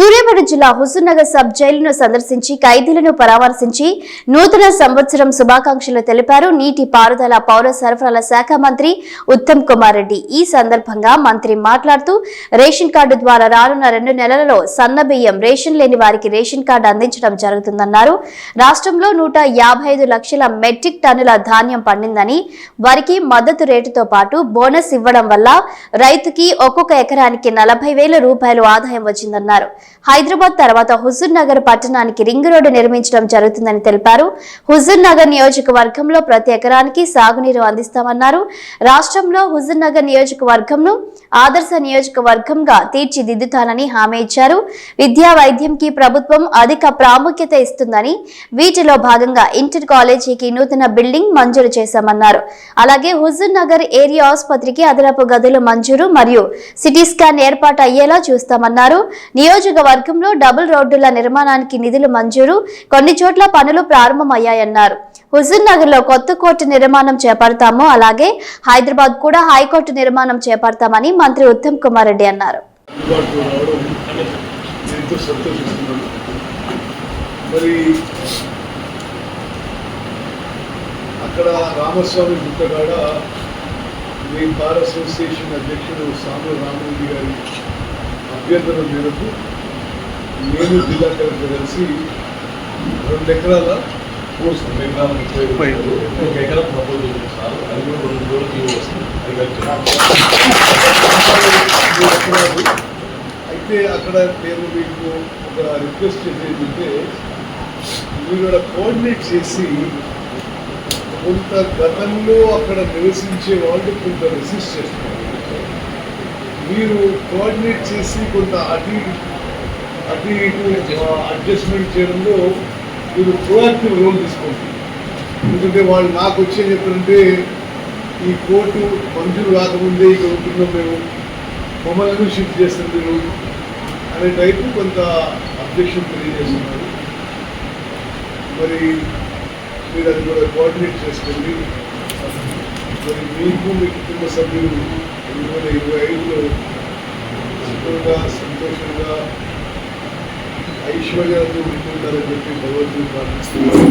సూర్యాపేట జిల్లా హుజూర్నగర్ సబ్ జైలును సందర్శించి ఖైదీలను పరామర్శించి నూతన సంవత్సరం శుభాకాంక్షలు తెలిపారు. నీటి పారుదల పౌర సరఫరాల శాఖ మంత్రి ఉత్తమ్ కుమార్ రెడ్డి. ఈ సందర్భంగా మంత్రి మాట్లాడుతూ రేషన్ కార్డు ద్వారా రానున్న రెండు నెలలలో సన్న బియ్యం రేషన్ లేని వారికి రేషన్ కార్డు అందించడం జరుగుతుందన్నారు. రాష్ట్రంలో నూట యాభై ఐదు లక్షల మెట్రిక్ టన్నుల ధాన్యం పండిందని వారికి మద్దతు రేటుతో పాటు బోనస్ ఇవ్వడం వల్ల రైతుకి ఒక్కొక్క ఎకరానికి నలభై వేల రూపాయలు ఆదాయం వచ్చిందన్నారు. హైదరాబాద్ తర్వాత హుజూర్ నగర్ పట్టణానికి రింగ్ రోడ్డు నిర్మించడం జరుగుతుందని తెలిపారు. హుజూర్ నగర్ నియోజకవర్గంలో ప్రతి ఎకరానికి సాగునీరు అందిస్తామన్నారు. రాష్ట్రంలో హుజూర్ నగర్ నియోజకవర్గంను ఆదర్శ నియోజకవర్గంగా తీర్చిదిద్దుతానని హామీ ఇచ్చారు. విద్యా వైద్యంకి ప్రభుత్వం అధిక ప్రాముఖ్యత ఇస్తుందని వీటిలో భాగంగా ఇంటర్ కాలేజీకి నూతన బిల్డింగ్ మంజూరు చేశామన్నారు. అలాగే హుజూర్ నగర్ ఏరియా ఆసుపత్రికి అదనపు గదులు మంజూరు మరియు సిటీ స్కాన్ ఏర్పాటు అయ్యేలా చూస్తామన్నారు. నియోజక నియోజకవర్గంలో డబుల్ రోడ్డుల నిర్మాణానికి నిధులు మంజూరు. కొన్ని చోట్ల పనులు ప్రారంభమయ్యాయన్నారు. హుజూర్ నగర్లో కొత్త కోర్టు నిర్మాణం చేపడతాము. అలాగే హైదరాబాద్ కూడా హైకోర్టు నిర్మాణం చేపడతామని మంత్రి ఉత్తమ్ కుమార్ రెడ్డి అన్నారు. అక్కడ రామస్వామి గుట్టగాడ మీ బార్ అసోసియేషన్ అధ్యక్షుడు సాము రామరెడ్డి గారి అభ్యర్థన మేరకు నేను జిల్లా కలెక్టర్ కలిసి రెండు ఎకరాల ఒక ఎకరం ప్రపోజ్ చేస్తారు అది కూడా రెండు రోజులు జీవో వస్తుంది. అయితే అక్కడ నేను మీకు ఒక రిక్వెస్ట్ చేసేది ఏంటంటే మీరు అక్కడ కోఆర్డినేట్ చేసి కొంత గతంలో అక్కడ నివసించే వాళ్ళు కొంత రెసిస్ట్ చేస్తున్నారు. మీరు కోఆర్డినేట్ చేసి కొంత అటు అటు ఇటు అడ్జస్ట్మెంట్ చేయడంలో మీరు ప్రోయాక్టివ్ రోల్ తీసుకోండి. ఎందుకంటే వాళ్ళు నాకు వచ్చి చెప్పారంటే ఈ కోర్టు మంజూరు కాకముందే ఇక్కడ ఉంటున్నాం మేము మమ్మల్ని షిఫ్ట్ చేస్తారు మీరు అనే టైపు కొంత అబ్జెక్షన్ తెలియజేస్తున్నారు. మరి మీరు అది కూడా కోఆర్డినేట్ చేసుకోండి. మరి మీకు మీ కుటుంబ సభ్యులు రెండు వేల ఇరవై ఐదులో సుఖంగా సంతోషంగా ఐశ్వర్యాలతో ఉంటుంటారని చెప్పి భగవంతుని ప్రార్థిస్తున్నాను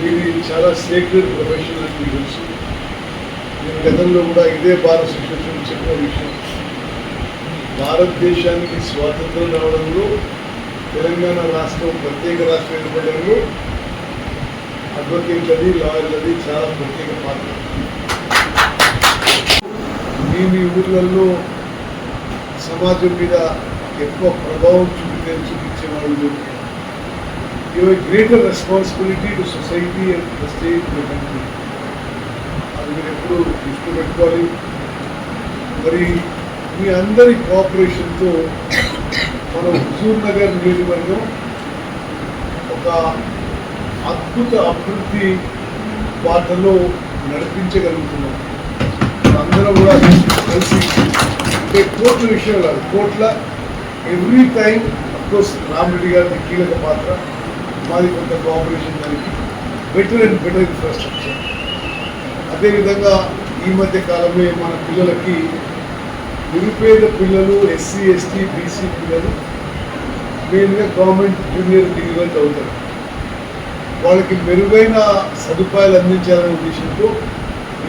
మీది చాలా సీక్రెట్ ప్రొఫెషన్ అని మీకు తెలుసు. నేను గతంలో కూడా ఇదే భారత శిక్షణ చెప్పిన విషయం. భారతదేశానికి స్వాతంత్రం రావడంలో తెలంగాణ రాష్ట్రం ప్రత్యేక రాష్ట్రం ఏర్పడడంలో అడ్వకేట్లది లాయర్లది చాలా ప్రత్యేక పాత్ర. మీ మీ ఊర్లలో సమాజం మీద ఎక్కువ ప్రభావం చూపితే చూపించే you you greater responsibility to society and the state country అది మీరు ఎప్పుడు దృష్టి పెట్టుకోవాలి మరి మీ అందరి కోఆపరేషన్తో మన హుజూర్ నగర్ నియోజకవర్గం ఒక అద్భుత అభివృద్ధి బాటలో నడిపించగలుగుతున్నాం. అందరం కూడా కలిసి అంటే కోర్టు విషయంలో కాదు కోర్టుల ఎవ్రీ టైం కోర్స్ రామరెడ్డి గారి కీలక పాత్ర. మాది కొంత కోఆపరేషన్ దానికి. బెటర్ అండ్ బెటర్ ఇన్ఫ్రాస్ట్రక్చర్ అదేవిధంగా ఈ మధ్య కాలంలో మన పిల్లలకి నిరుపేద పిల్లలు ఎస్సీ ఎస్టీ బీసీ పిల్లలు మెయిన్గా గవర్నమెంట్ జూనియర్ డిగ్రీలో చదువుతారు. వాళ్ళకి మెరుగైన సదుపాయాలు అందించాలనే ఉద్దేశంతో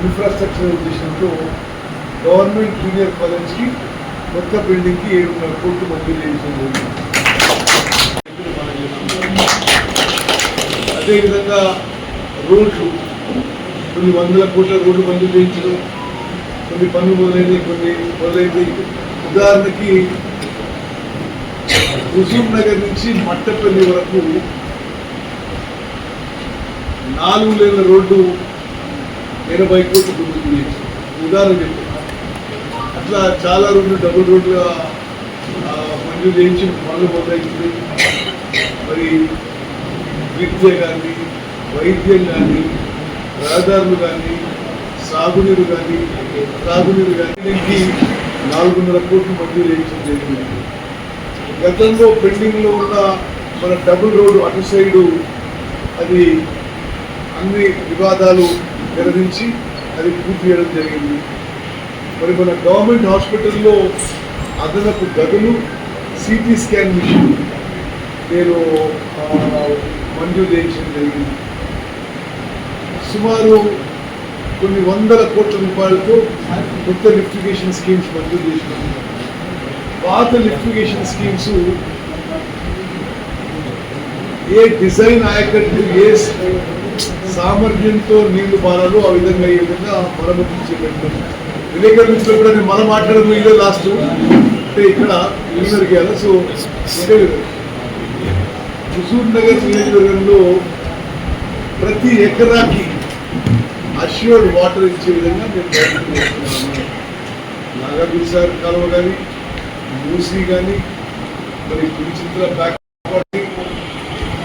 ఇన్ఫ్రాస్ట్రక్చర్ ఉద్దేశంతో గవర్నమెంట్ జూనియర్ కాలేజ్కి కొత్త బిల్డింగ్కి ఏడున్నర కోట్లు మంజూరు చేయడం జరిగింది. అదేవిధంగా రోడ్లు కొన్ని వందల కోట్ల రోడ్లు మంజూరు చేయించడం కొన్ని పనులు మొదలైనవి కొన్ని మొదలైనవి. ఉదాహరణకి హుజూర్ నగర్ నుంచి మట్టపల్లి వరకు నాలుగు లేన్ల రోడ్డు ఎనభై కోట్లు మంజూరు ఉదాహరణ చెప్తున్నా అట్లా చాలా రోడ్లు డబుల్ రోడ్లుగా మంజూరు చేయించి పనులు మొదలైంది. మరి విద్య కానీ వైద్యం కానీ రహదారులు కానీ సాగునీరు కానీ సాగునీరు కానీ దీనికి నాలుగున్నర కోట్లు మంజూరు చేయించడం జరిగింది గతంలో పెండింగ్లో ఉన్న మన డబుల్ రోడ్డు అటు సైడు అది అన్ని వివాదాలు విరమించి అది పూర్తి చేయడం జరిగింది. మరి మన గవర్నమెంట్ హాస్పిటల్లో అదనపు గదులు సిటీ స్కాన్ మిషన్. నేను మంజూరు చేయించడం జరిగింది. సుమారు కొన్ని వందల కోట్ల రూపాయలతో కొత్త లిఫ్టిగేషన్ స్కీమ్స్ మంజూరు చేసినాం పాత లిఫ్టిగేషన్ స్కీమ్స్ ఏ డిజైన్ ఆయకట్టు ఏ సామర్థ్యంతో నీళ్ళు పారాలో ఆ విధంగా ఈ విధంగా మరమ్మతు చేపట్టాం విలేకరుల మిత్రులు కూడా నేను మనం మాట్లాడడం ఇదే లాస్ట్ అంటే ఇక్కడ యూనివర్కి వెళ్ళాలి సో అంటే హుజూర్ నగర్ నియోజకవర్గంలో ప్రతి ఎకరాకి అష్యూర్డ్ వాటర్ ఇచ్చే విధంగా మేము ప్రయత్నిస్తున్నాము నాగార్జున సార్ కాలువ కానీ మూసీ కానీ మరి కుడిచిత్ర బ్యాక్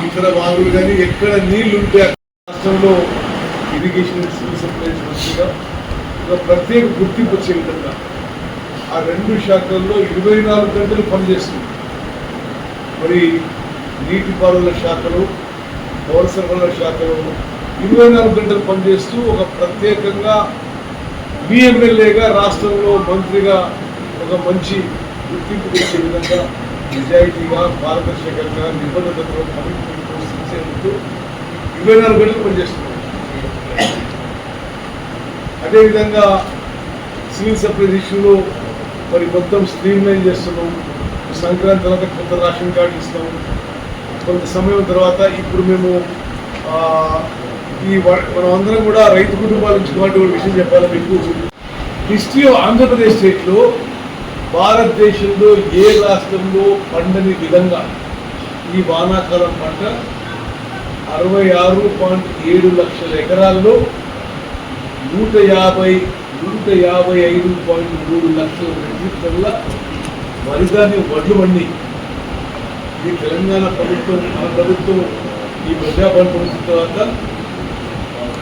ఇతర వాగులు కానీ ఎక్కడ నీళ్ళు ఉంటే రాష్ట్రంలో ఇరిగేషన్ సప్లైస్ మంత్రిగా ఒక ప్రత్యేక గుర్తింపు వచ్చే విధంగా ఆ రెండు శాఖల్లో ఇరవై నాలుగు గంటలు పనిచేస్తుంది. మరి నీటిపారుదల శాఖలు పౌర సరఫరాల శాఖలు ఇరవై నాలుగు గంటలు పనిచేస్తూ ఒక ప్రత్యేకంగా మీ ఎమ్మెల్యేగా రాష్ట్రంలో మంత్రిగా ఒక మంచి గుర్తింపు తెచ్చే విధంగా నిజాయితీగా పారదర్శకంగా నిబద్ధతతో కమిట్మెంట్తో సిన్సియర్తో ఇరవై నాలుగు గంటలు పనిచేస్తున్నాం. అదేవిధంగా సివిల్ సప్లైస్ ఇష్యూలో మరి మొత్తం స్ట్రీమ్ లైన్ చేస్తున్నాం. సంక్రాంతి తర్వాత కొత్త రేషన్ కార్డు ఇస్తాం కొంత సమయం తర్వాత ఇప్పుడు మేము ఈ వ- మనం అందరం కూడా రైతు కుటుంబాల నుంచి కాబట్టి ఒక విషయం చెప్పాలి మీకు. హిస్టరీ ఆఫ్ ఆంధ్రప్రదేశ్ స్టేట్లో భారతదేశంలో ఏ రాష్ట్రంలో పండని విధంగా ఈ వానాకాలం పంట అరవై ఆరు పాయింట్ ఏడు లక్షల ఎకరాల్లో నూట యాభై నూట యాభై ఐదు పాయింట్ మూడు లక్షల మెట్రిక్ టన్ల వరిధాన్యం వడ్లు పండి ఈ తెలంగాణ ప్రభుత్వం మన ప్రభుత్వం ఈ ప్రజాపాలన ప్రభుత్వం తర్వాత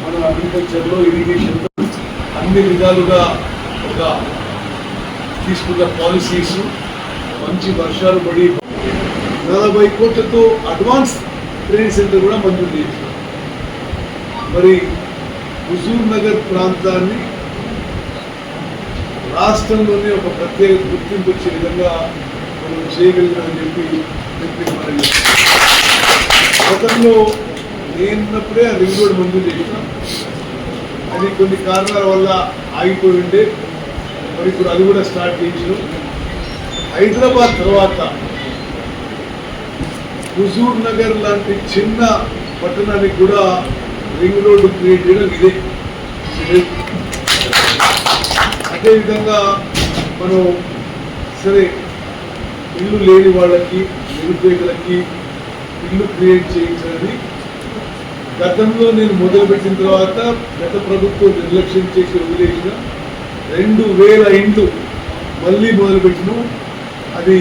మన అగ్రికల్చర్లో ఇరిగేషన్లో అన్ని విధాలుగా ఒక తీసుకున్న పాలసీస్ మంచి వర్షాలు పడి నలభై కోట్లతో అడ్వాన్స్ ట్రైనింగ్ సెంటర్ కూడా మంజూరు చేసింది మరి హుజూర్ నగర్ ప్రాంతాన్ని రాష్ట్రంలోనే ఒక ప్రత్యేక గుర్తింపు వచ్చే విధంగా మనం చేయగలిగామని చెప్పి చెప్పి గతంలో నేనున్నప్పుడే ఆ రింగ్ రోడ్ మంజూరు చేసినాం. అది కొన్ని కారణాల వల్ల ఆగిపోయి ఉండే మరి ఇప్పుడు అది కూడా స్టార్ట్ చేసినాం. హైదరాబాద్ తర్వాత హుజూర్ నగర్ లాంటి చిన్న పట్టణానికి కూడా రింగ్ రోడ్డు క్రియేట్ చేయడం ఇదే. అదేవిధంగా మనం సరే ఇల్లు లేని వాళ్ళకి నిరుపేదలకి ఇల్లు క్రియేట్ చేయించాలని గతంలో నేను మొదలుపెట్టిన తర్వాత గత ప్రభుత్వం నిర్లక్ష్యం చేసి వదిలేసిన రెండు వేల ఇండ్లు మళ్ళీ మొదలుపెట్టిన. అది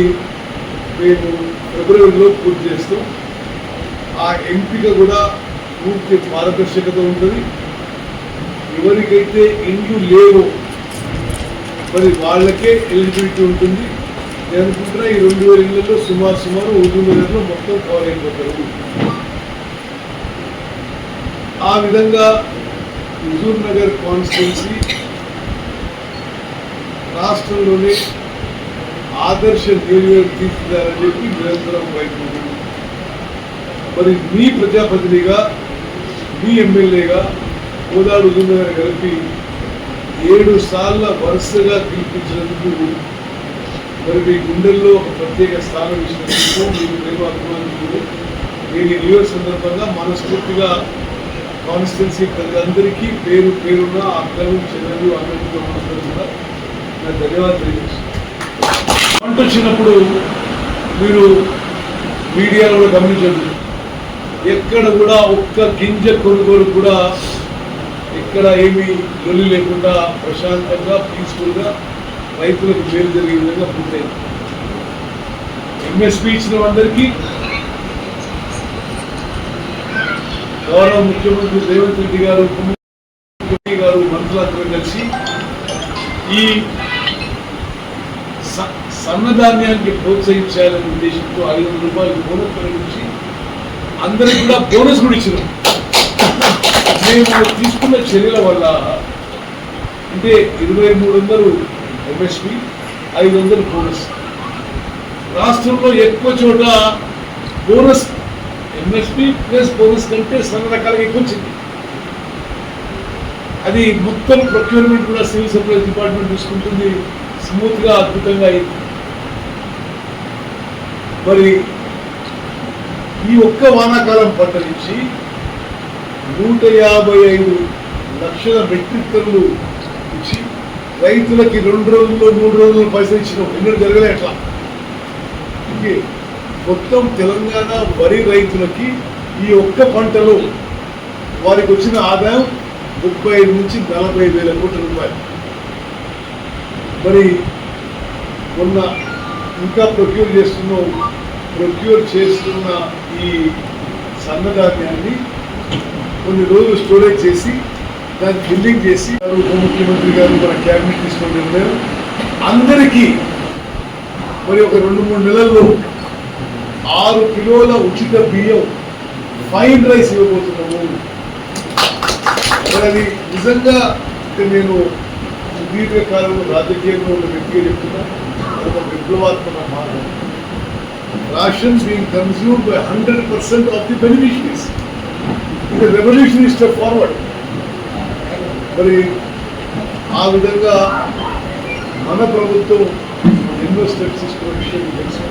మేము ఫిబ్రవరిలో పూర్తి చేస్తాం. ఆ ఎంపిక కూడా పూర్తి పారదర్శకత ఉంటుంది. ఎవరికైతే ఇండ్లు లేవో మరి వాళ్ళకే ఎలిజిబిలిటీ ఉంటుంది. నేను ఈ రెండు వేల ఇళ్ళలో సుమారు సుమారు హుజూర్ నగర్లో మొత్తం కవర్ ఆ విధంగా హుజూర్ నగర్ కాన్స్టిట్యున్సీ రాష్ట్రంలోనే ఆదర్శ నియోజకవర్గం తీర్చిదారని చెప్పి నిరంతరం ప్రయత్నం మరి మీ ప్రజాప్రతినిధిగా మీ ఎమ్మెల్యేగా కోదాడు హుజూర్ నగర్ కలిపి ఏడు సార్ల వరుసగా గెలిపించినందుకు మరి మీ గుండెల్లో ఒక ప్రత్యేక స్థానం ఇచ్చినందుకు మీకు ప్రేమ అభిమానులు నేను ఈ న్యూ ఇయర్ సందర్భంగా మనస్ఫూర్తిగా కాన్స్టిట్యున్సీ ప్రజలందరికీ పేరు పేరున్న అక్కలు చెల్లెలు అందరికీ మనసులో కూడా నా ధన్యవాదాలు తెలియజేస్తాను పంట వచ్చినప్పుడు మీరు మీడియాలో కూడా గమనించండి. ఎక్కడ కూడా ఒక్క గింజ కొనుగోలు కూడా ఎక్కడ ఏమీ లొల్లి లేకుండా ప్రశాంతంగా పీస్ఫుల్గా రైతులకు మేలు జరిగే విధంగా పూర్తయింది. ఎంఎస్పీ ఇచ్చిన అందరికీ గౌరవ ముఖ్యమంత్రి రేవంత్ రెడ్డి గారు ఉప ముఖ్యమంత్రి గారు మంత్రులందరూ కలిసి ఈ స- సన్నధాన్యానికి ప్రోత్సహించాలనే ఉద్దేశంతో ఐదు వందల రూపాయలు బోనస్ ప్రకటించి అందరికి కూడా బోనస్ కూడా ఇచ్చినాం. మేము తీసుకున్న చర్యల వల్ల అంటే ఇరవై మూడు వందలు ఎంఎస్పి ఐదు వందలు బోనస్. రాష్ట్రంలో ఎక్కువ చోట బోనస్ ఎంఎస్పి ప్లస్ బోనస్ కంటే సన్న రకాలుగా ఎక్కువ వచ్చింది అది మొత్తం ప్రొక్యూర్మెంట్ కూడా సివిల్ సప్లైస్ డిపార్ట్మెంట్ చూసుకుంటుంది. స్మూత్గా అద్భుతంగా అయింది. మరి ఈ ఒక్క వానాకాలం పంట నుంచి నూట యాభై ఐదు లక్షల మెట్రిక్ టన్నులు రైతులకి రెండు రోజుల్లో మూడు రోజుల్లో పైసలు ఇచ్చినాం. ఎన్నడూ జరగలే అట్లా. ఇది మొత్తం తెలంగాణ వరి రైతులకి ఈ ఒక్క పంటలో వారికి వచ్చిన ఆదాయం ముప్పై ఐదు నుంచి నలభై వేల కోట్ల రూపాయలు. మరి మొన్న ఇంకా ప్రొక్యూర్ చేస్తున్నాం ప్రొక్యూర్ చేస్తున్న ఈ సన్నధాన్యాన్ని కొన్ని రోజులు స్టోరేజ్ చేసి దాన్ని బిల్డింగ్ చేసి ఉప ముఖ్యమంత్రి గారు మన క్యాబినెట్ తీసుకొని వెళ్ళారు. అందరికీ మరి ఒక రెండు మూడు నెలల్లో ఆరు కిలోల ఉచిత బియ్యం ఫైన్ రైస్ ఇవ్వబోతున్నాము. మరి అది నిజంగా నేను దీర్ఘకాలంలో రాజకీయంలో ఉన్న వ్యక్తిగా చెప్తున్నా ఒక విప్లవాత్మక మార్గం. Rations being consume by hundred percent of the beneficiaries ఇది రెవల్యూషనరీ స్టెప్ ఫార్వర్డ్ మరి ఆ విధంగా మన ప్రభుత్వం ఎన్నో స్టెప్స్ తీసుకున్న విషయం తెలుసు.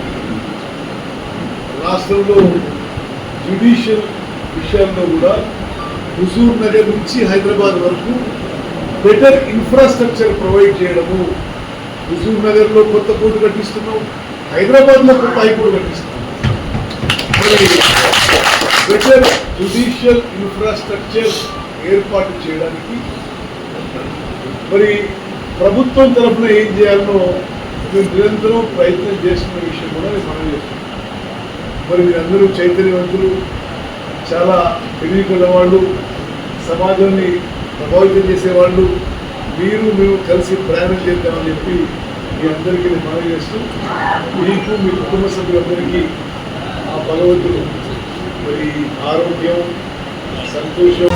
రాష్ట్రంలో జ్యుడిషియల్ విషయాల్లో కూడా హుజూర్ నగర్ నుంచి హైదరాబాద్ వరకు బెటర్ ఇన్ఫ్రాస్ట్రక్చర్ ప్రొవైడ్ చేయడము. హుజూర్ నగర్లో కొత్త కోర్టు కట్టిస్తున్నాం హైదరాబాద్లో కొత్త హైకోర్టు కట్టిస్తున్నాం. మరి బెటర్ జ్యుడిషియల్ ఇన్ఫ్రాస్ట్రక్చర్ ఏర్పాటు చేయడానికి మరి ప్రభుత్వం తరఫున ఏం చేయాలనో మేము నిరంతరం ప్రయత్నం చేస్తున్న విషయం కూడా నేను మనం చేస్తున్నాం మరి మీరందరూ చైతన్యవంతులు చాలా తెలివికల వాళ్ళు సమాజాన్ని ప్రభావితం చేసేవాళ్ళు మీరు మేము కలిసి ప్రయాణం చేద్దామని చెప్పి మీ అందరికీ నేను మనవి చేస్తూ మీకు మీ కుటుంబ సభ్యులందరికీ ఆ భగవంతుడు మరి ఆరోగ్యం సంతోషం.